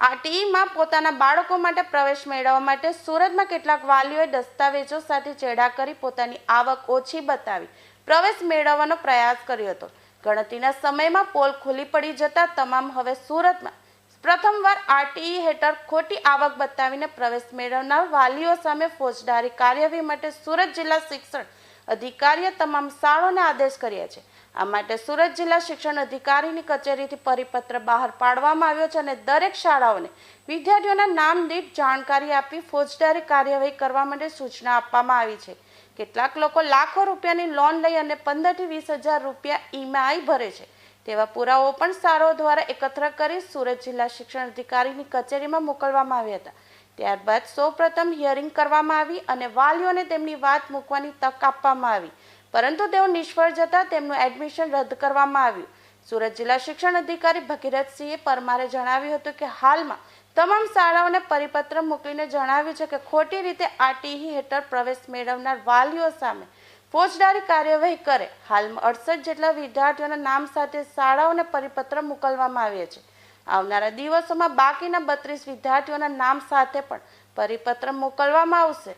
સ્કૂલમાં પોતાના બાળકો માટે પ્રવેશ મેળવવા માટે સુરતમાં કેટલાક વાલીઓએ દસ્તાવેજો સાથે ચેડા કરી પોતાની આવક ઓછી બતાવી પ્રવેશ મેળવવાનો પ્રયાસ કર્યો હતો. ગણતરીના સમયમાં પોલ ખુલી પડી જતા તમામ હવે સુરતમાં. પ્રથમવાર આરટીઈ હેઠળ ખોટી આવક બતાવીને પ્રવેશ મેળવનાર વાલીઓ સામે ફોજદારી કાર્યવાહી માટે સુરત જિલ્લા શિક્ષણ અધિકારીએ તમામ શાળાઓને આદેશ કર્યા છે. આ માટે સુરત જિલ્લા શિક્ષણ અધિકારીની કચેરીથી પરિપત્ર બહાર પાડવામાં આવ્યો છે અને દરેક શાળાઓને વિદ્યાર્થીઓના નામ, દીઠ જાણકારી આપી ફોજદારી કાર્યવાહી કરવા માટે સૂચના આપવામાં આવી છે. કેટલાક લોકો લાખો રૂપિયાની લોન લઈ અને પંદરથી વીસ હજાર રૂપિયા ઈએમઆઈ ભરે છે. તેવા પુરાવો પણ શાળાઓ દ્વારા એકત્ર કરી સુરત જિલ્લા શિક્ષણ અધિકારીની કચેરીમાં મોકલવામાં આવ્યા હતા. ત્યારબાદ સૌપ્રથમ હિયરિંગ કરવામાં આવી અને વાલીઓને તેમની વાત મૂકવાની તક આપવામાં આવી. પરંતુ તેઓ નિષ્ફળ જતા તેમનું એડમિશન રદ કરવામાં આવ્યું. સુરત જિલ્લા શિક્ષણ અધિકારી ભગીરથસિંહે પરમારે જણાવ્યું હતું કે હાલમાં તમામ શાળાઓને પરિપત્ર મોકલીને જણાવ્યું છે કે ખોટી રીતે આરટીઈ હેઠળ પ્રવેશ મેળવનાર વાલીઓ સામે ફોજદારી કાર્યવાહી કરે. હાલમાં અડસઠ જેટલા વિદ્યાર્થીઓના નામ સાથે શાળાઓને પરિપત્ર મોકલવામાં આવ્યા છે. આવનારા દિવસોમાં બાકીના બત્રીસ વિદ્યાર્થીઓના નામ સાથે પણ પરિપત્ર મોકલવામાં આવશે.